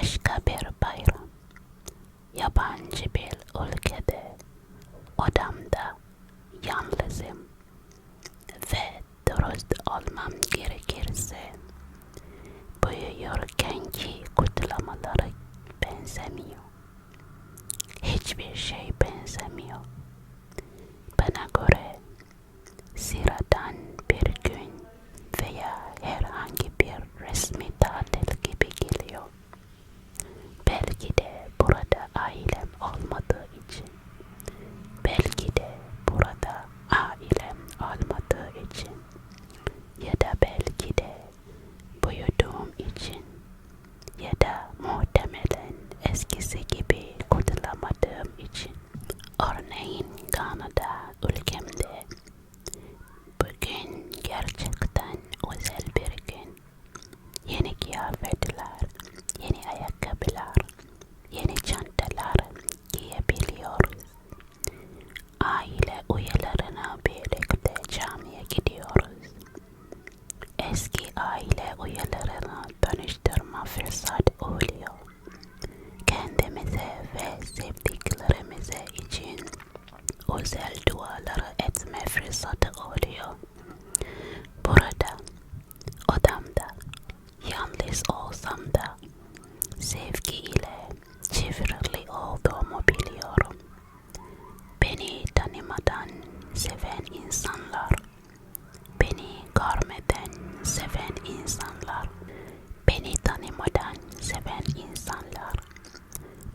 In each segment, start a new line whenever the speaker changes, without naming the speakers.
başka bir bayram. Yabancı bir ülkede odamda yalnızım ve dürüst olmam gerekirse büyüyorkenki kutlamalara benzemiyor. Hiçbir şey benzemiyor. Bana göre sıradan özel duaları etme fırsatı oluyor. Burada, odamda, yalnız olsam da sevgiyle çevrili olduğumu biliyorum. Beni tanımadan seven insanlar, beni görmeden seven insanlar, beni tanımadan seven insanlar,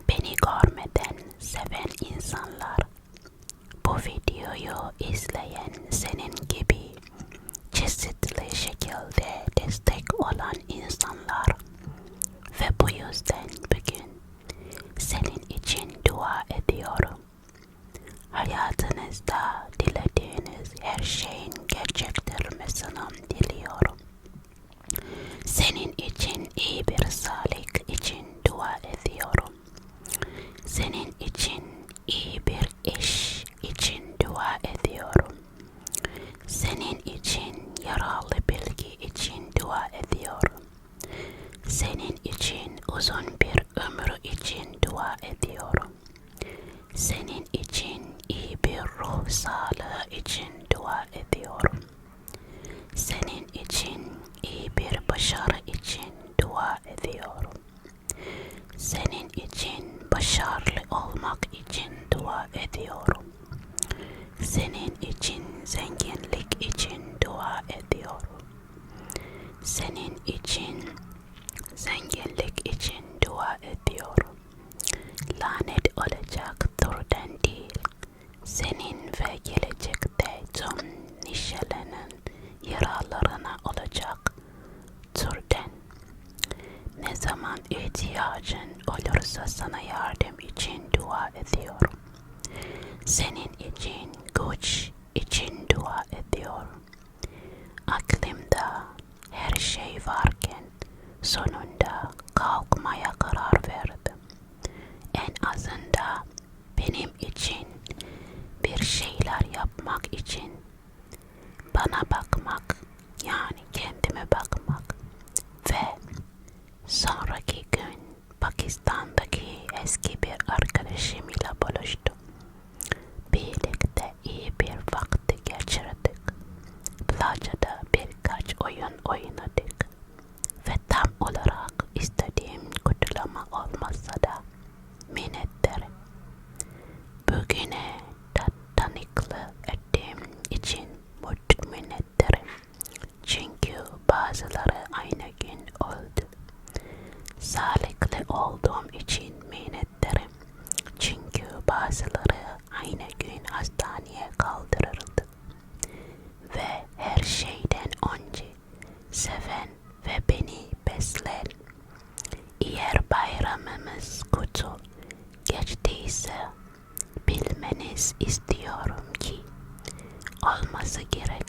beni görmeden seven insanlar, videoyu izleyen senin gibi çeşitli şekilde destek olan insanlar. Ve bu yüzden bugün senin için dua ediyorum. Hayatınızda dilediğiniz her şeyin gerçekleşmesini diliyorum. Senin için iyi bir sağlık için dua ediyorum. Senin için iyi bir iş için dua ediyorum. Senin için yararlı bilgi için dua ediyorum. Senin için uzun bir ömür için dua ediyorum. Senin için iyi bir ruh sağlığı için dua ediyorum. Senin için iyi bir başarı için dua ediyorum. Senin için başarılı olmak için dua ediyorum. Senin için zenginlik için dua ediyorum. Senin için zenginlik için dua ediyorum. Lanet olacak türden değil. Senin ve gelecekte tüm nişelenin yaralarına olacak türden. Ne zaman ihtiyacın olursa sana yardım için dua ediyorum. Senin için güç için dua ediyorum. Aklımda her şey varken sonunda kalkmaya karar verdim. En azında benim için yapmak için bana bakmak yani kendime bakmak ve sonraki gün Pakistan'daki eski bir arkadaşımla buluştum. Birlikte iyi bir vakti geçirdik. Plajada birkaç oyun oynadık. Ve tam olarak istediğim kutlama olmasa da minnettarım. Bugüne ta tanıklı ettiğim için mutlu minnettarım. Çünkü bazıları aynı gün oldu. Sağlıklı olduğum için minnettarım. Çünkü bazıları aynı gün hastaneye kaldırıldı. Ve her şeyden önce seven ve beni besler. Eğer bayramımız kötü geçtiyse bilmeniz istiyorum ki olması gerektiğini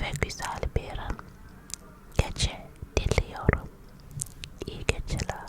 ve güzel bir gece diliyorum. İyi geceler.